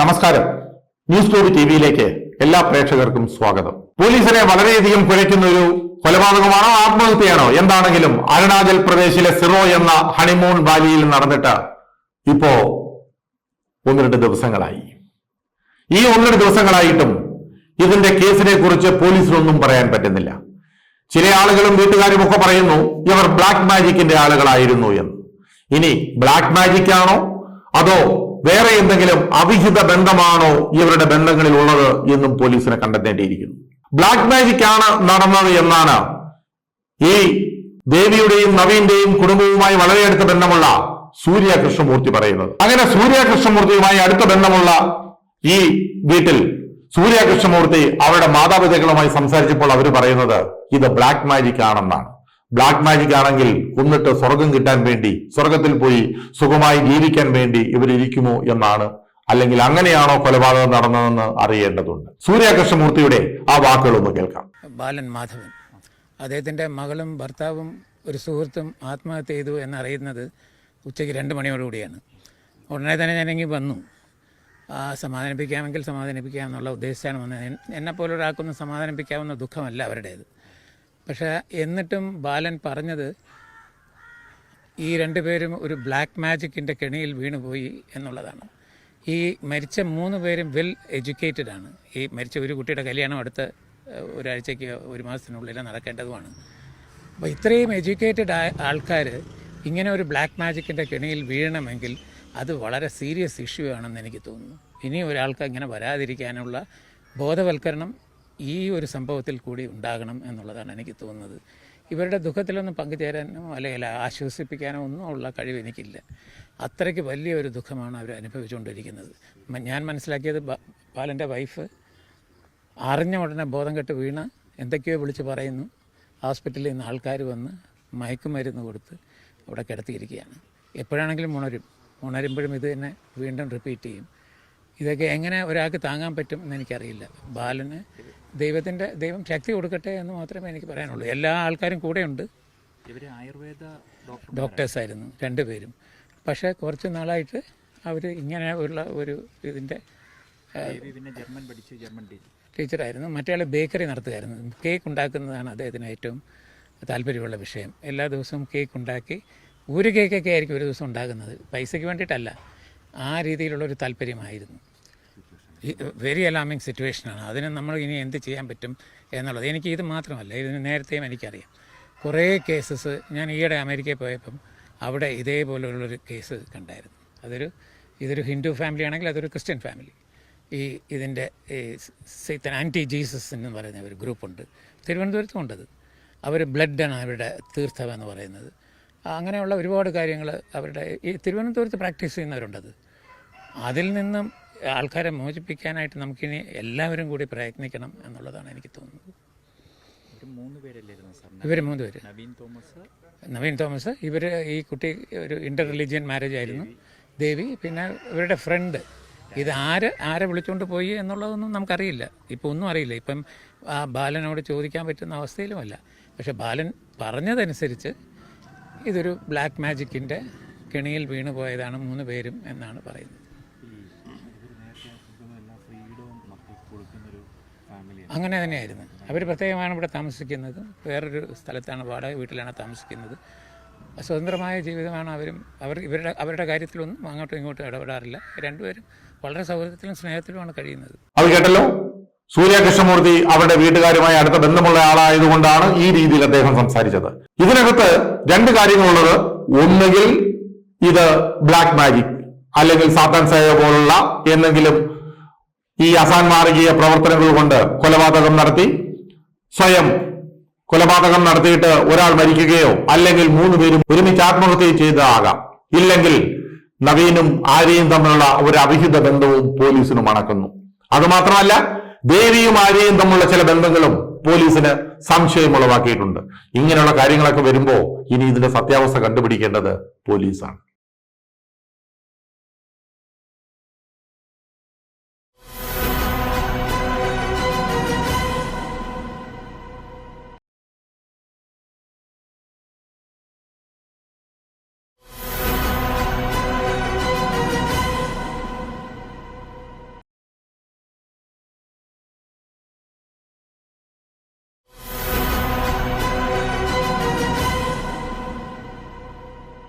നമസ്കാരം. News story T വിയിലേക്ക് എല്ലാ പ്രേക്ഷകർക്കും സ്വാഗതം. പോലീസിനെ വളരെയധികം കുഴയ്ക്കുന്ന ഒരു കൊലപാതകമാണോ ആത്മഹത്യയാണോ? എന്താണെങ്കിലും അരുണാചൽ പ്രദേശിലെ സിറോ എന്ന ഹണിമൂൺ വാലിയിൽ നടന്നിട്ട് ഇപ്പോ ഒന്ന് രണ്ട് ദിവസങ്ങളായി. ഈ ഒന്ന് രണ്ട് ദിവസങ്ങളായിട്ടും ഇതിന്റെ കേസിനെ കുറിച്ച് പോലീസിനൊന്നും പറയാൻ പറ്റുന്നില്ല. ചില ആളുകളും വീട്ടുകാരും ഒക്കെ പറയുന്നു ഇവർ ബ്ലാക്ക് മാജിക്കിന്റെ ആളുകളായിരുന്നു എന്ന്. ഇനി ബ്ലാക്ക് മാജിക്കാണോ അതോ വേറെ എന്തെങ്കിലും അവിഹിത ബന്ധമാണോ ഇവരുടെ ബന്ധങ്ങളിൽ ഉള്ളത് എന്നും പോലീസിനെ കണ്ടെത്തേണ്ടിയിരിക്കുന്നു. ബ്ലാക്ക് മാജിക് ആണ് നടന്നത് എന്നാണ് ഈ ദേവിയുടെയും നവീന്റെയും കുടുംബവുമായി വളരെ അടുത്ത ബന്ധമുള്ള സൂര്യ കൃഷ്ണമൂർത്തി പറയുന്നത്. അങ്ങനെ സൂര്യ കൃഷ്ണമൂർത്തിയുമായി അടുത്ത ബന്ധമുള്ള ഈ വീട്ടിൽ സൂര്യ കൃഷ്ണമൂർത്തി അവരുടെ മാതാപിതാക്കളുമായി സംസാരിച്ചപ്പോൾ അവർ പറയുന്നത് ഇത് ബ്ലാക്ക് മാജിക് ആണെന്നാണ്. ബ്ലാക്ക് മാജിക് ആണെങ്കിൽ കൊന്നിട്ട് സ്വർഗം കിട്ടാൻ വേണ്ടി സ്വർഗത്തിൽ പോയി സുഖമായി ജീവിക്കാൻ വേണ്ടി ഇവരിയ്ക്കുമോ എന്നാണ്. അല്ലെങ്കിൽ അങ്ങനെയാണോ കൊലപാതകം നടന്നതെന്ന് അറിയേണ്ടതുണ്ട്. സൂര്യകൃഷ്ണമൂർത്തിയുടെ ആ വാക്കുകൾ ഒന്ന് കേൾക്കാം. ബാലൻ മാധവൻ. അദ്ദേഹത്തിന്റെ മകളും ഭർത്താവും ഒരു സുഹൃത്തും ആത്മഹത്യ ചെയ്തു എന്നറിയുന്നത് ഉച്ചയ്ക്ക് രണ്ട് മണിയോടുകൂടിയാണ് ഉടനെ തന്നെ ഞാനെങ്കിൽ വന്നു. സമാധാനിപ്പിക്കാമെങ്കിൽ സമാധാനിപ്പിക്കാമെന്നുള്ള ഉദ്ദേശിച്ചാണ് വന്നത്. എന്നെപ്പോലൊരാൾക്കൊന്നും സമാധാനിപ്പിക്കാവുന്ന ദുഃഖമല്ല അവരുടേത്. പക്ഷേ എന്നിട്ടും ബാലൻ പറഞ്ഞത് ഈ രണ്ടുപേരും ഒരു ബ്ലാക്ക് മാജിക്കിന്റെ കെണിയിൽ വീണുപോയി എന്നുള്ളതാണ്. ഈ മരിച്ച മൂന്ന് പേരും വെൽ എഡ്യൂക്കേറ്റഡ് ആണ്. ഈ മരിച്ച ഒരു കുട്ടിയുടെ കല്യാണം അടുത്ത ഒരാഴ്ചയ്ക്ക് ഒരു മാസത്തിനുള്ളിൽ നടക്കേണ്ടതുമാണ്. അപ്പോൾ ഇത്രയും എഡ്യൂക്കേറ്റഡ് ആയ ആൾക്കാർ ഇങ്ങനെ ഒരു ബ്ലാക്ക് മാജിക്കിന്റെ കെണിയിൽ വീഴണമെങ്കിൽ അത് വളരെ സീരിയസ് ഇഷ്യൂ ആണെന്ന് എനിക്ക് തോന്നുന്നു. ഇനി ഒരാൾക്ക് അങ്ങനെ വരാതിരിക്കാനുള്ള ബോധവൽക്കരണം ഈ ഒരു സംഭവത്തിൽ കൂടി ഉണ്ടാകണം എന്നുള്ളതാണ് എനിക്ക് തോന്നുന്നത്. ഇവരുടെ ദുഃഖത്തിലൊന്നും പങ്കുചേരാനോ അല്ലെങ്കിൽ ആശ്വസിപ്പിക്കാനോ ഒന്നും ഉള്ള കഴിവ് എനിക്കില്ല. അത്രയ്ക്ക് വലിയൊരു ദുഃഖമാണ് അവർ അനുഭവിച്ചുകൊണ്ടിരിക്കുന്നത്. ഞാൻ മനസ്സിലാക്കിയത് ബാലന്റെ വൈഫ് അറിഞ്ഞ ഉടനെ ബോധം കെട്ട് വീണ എന്തൊക്കെയോ വിളിച്ച് പറയുന്നു. ഹോസ്പിറ്റലിൽ നിന്ന് ആൾക്കാർ വന്ന് മയക്കുമരുന്ന് കൊടുത്ത് അവിടെ കിടത്തിയിരിക്കുകയാണ്. എപ്പോഴാണെങ്കിലും ഉണരും. ഉണരുമ്പോഴും ഇത് തന്നെ വീണ്ടും റിപ്പീറ്റ് ചെയ്യും. ഇതൊക്കെ എങ്ങനെ ഒരാൾക്ക് താങ്ങാൻ പറ്റും എന്ന് എനിക്കറിയില്ല. ബാലന് ദൈവത്തിന്റെ ദൈവം ശക്തി കൊടുക്കട്ടെ എന്ന് മാത്രമേ എനിക്ക് പറയാനുള്ളൂ. എല്ലാ ആൾക്കാരും കൂടെയുണ്ട്. ഇവർ ആയുർവേദ ഡോക്ടേഴ്സായിരുന്നു രണ്ടുപേരും. പക്ഷേ കുറച്ച് നാളായിട്ട് അവർ ഇങ്ങനെ ഉള്ള ഒരു ഇതിന്റെ പിന്നെ ജർമ്മൻ പഠിച്ചു ജർമ്മൻ ടീച്ചർ ടീച്ചറായിരുന്നു. മറ്റേ ബേക്കറി നടത്തുകയായിരുന്നു. കേക്ക് ഉണ്ടാക്കുന്നതാണ് അദ്ദേഹത്തിന് ഏറ്റവും താല്പര്യമുള്ള വിഷയം. എല്ലാ ദിവസവും കേക്ക് ഉണ്ടാക്കി ഒരു കേക്കൊക്കെ ആയിരിക്കും ഒരു ദിവസം ഉണ്ടാകുന്നത്. പൈസയ്ക്ക് വേണ്ടിയിട്ടല്ല ആ രീതിയിലുള്ളൊരു താല്പര്യമായിരുന്നു. വെരി അലാമിങ് സിറ്റുവേഷനാണ്. അതിന് നമ്മൾ ഇനി എന്ത് ചെയ്യാൻ പറ്റും എന്നുള്ളത്. എനിക്ക് ഇത് മാത്രമല്ല ഇതിന് നേരത്തെയും എനിക്കറിയാം. കുറേ കേസസ് ഞാൻ ഈയിടെ അമേരിക്കയിൽ പോയപ്പം അവിടെ ഇതേപോലുള്ളൊരു കേസ് കണ്ടായിരുന്നു. അതൊരു ഇതൊരു ഹിന്ദു ഫാമിലി ആണെങ്കിൽ അതൊരു ക്രിസ്ത്യൻ ഫാമിലി ഈ ഇതിന്റെ ഈ സൈത്തൻ ആന്റി ജീസസ് എന്ന് പറയുന്ന ഒരു ഗ്രൂപ്പുണ്ട് തിരുവനന്തപുരത്തും ഉണ്ടത് അവർ ബ്ലഡാണ് അവരുടെ തീർത്ഥം എന്ന് പറയുന്നത്. അങ്ങനെയുള്ള ഒരുപാട് കാര്യങ്ങൾ അവരുടെ ഈ തിരുവനന്തപുരത്ത് പ്രാക്ടീസ് ചെയ്യുന്നവരുണ്ടത് അതിൽ നിന്നും ആൾക്കാരെ മോചിപ്പിക്കാനായിട്ട് നമുക്കിനി എല്ലാവരും കൂടി പ്രയത്നിക്കണം എന്നുള്ളതാണ് എനിക്ക് തോന്നുന്നത്. ഇവർ മൂന്ന് പേര്. നവീൻ തോമസ്? നവീൻ തോമസ് ഇവർ ഈ കുട്ടി ഒരു ഇന്റർ റിലീജിയൻ മാരേജ് ആയിരുന്നു. ദേവി. പിന്നെ ഇവരുടെ ഫ്രണ്ട് ഇത് ആര് ആരെ വിളിച്ചുകൊണ്ട് പോയി എന്നുള്ളതൊന്നും നമുക്കറിയില്ല. ഇപ്പോൾ ഒന്നും അറിയില്ല. ഇപ്പം ആ ബാലനോട് ചോദിക്കാൻ പറ്റുന്ന അവസ്ഥയിലുമല്ല പക്ഷെ ബാലൻ പറഞ്ഞതനുസരിച്ച് ഇതൊരു ബ്ലാക്ക് മാജിക്കിന്റെ കെണിയിൽ വീണു പോയതാണ് മൂന്ന് പേരും എന്നാണ് പറയുന്നത്. അങ്ങനെ തന്നെയായിരുന്നു. അവർ പ്രത്യേകമാണ് ഇവിടെ താമസിക്കുന്നത്. വേറൊരു സ്ഥലത്താണ് വാടക വീട്ടിലാണ് താമസിക്കുന്നത്. സ്വതന്ത്രമായ ജീവിതമാണ് അവരും അവർ ഇവരുടെ അവരുടെ കാര്യത്തിലൊന്നും അങ്ങോട്ടും ഇങ്ങോട്ടും ഇടപെടാറില്ല. രണ്ടുപേരും വളരെ സൗഹൃദത്തിലും സ്നേഹത്തിലുമാണ് കഴിയുന്നത്. അത് കേട്ടല്ലോ? സൂര്യ കൃഷ്ണമൂർത്തി അവരുടെ വീട്ടുകാരുമായി അടുത്ത ബന്ധമുള്ള ആളായതുകൊണ്ടാണ് ഈ രീതിയിൽ അദ്ദേഹം സംസാരിച്ചത്. ഇതിനകത്ത് രണ്ട് കാര്യങ്ങളുള്ളത്. ഒന്നുകിൽ ഇത് ബ്ലാക്ക് മാജിക് അല്ലെങ്കിൽ സാത്താൻ സേവ പോലുള്ള എന്തെങ്കിലും ഈ അസാൻമാർഗീയ പ്രവർത്തനങ്ങൾ കൊണ്ട് കൊലപാതകം നടത്തി സ്വയം കൊലപാതകം നടത്തിയിട്ട് ഒരാൾ മരിക്കുകയോ അല്ലെങ്കിൽ മൂന്ന് പേരും ഒരുമിച്ച് ആത്മഹത്യ ചെയ്തതാകാം. ഇല്ലെങ്കിൽ നവീനും ആര്യയും തമ്മിലുള്ള ഒരു അവിഹിത ബന്ധവും പോലീസിന് മണക്കുന്നു അതുമാത്രമല്ല ദേവിയും ആര്യയും തമ്മിലുള്ള ചില ബന്ധങ്ങളും പോലീസിന് സംശയം ഉളവാക്കിയിട്ടുണ്ട്. ഇങ്ങനെയുള്ള കാര്യങ്ങളൊക്കെ വരുമ്പോ ഇനി ഇതിന്റെ സത്യാവസ്ഥ കണ്ടുപിടിക്കേണ്ടത് പോലീസാണ്.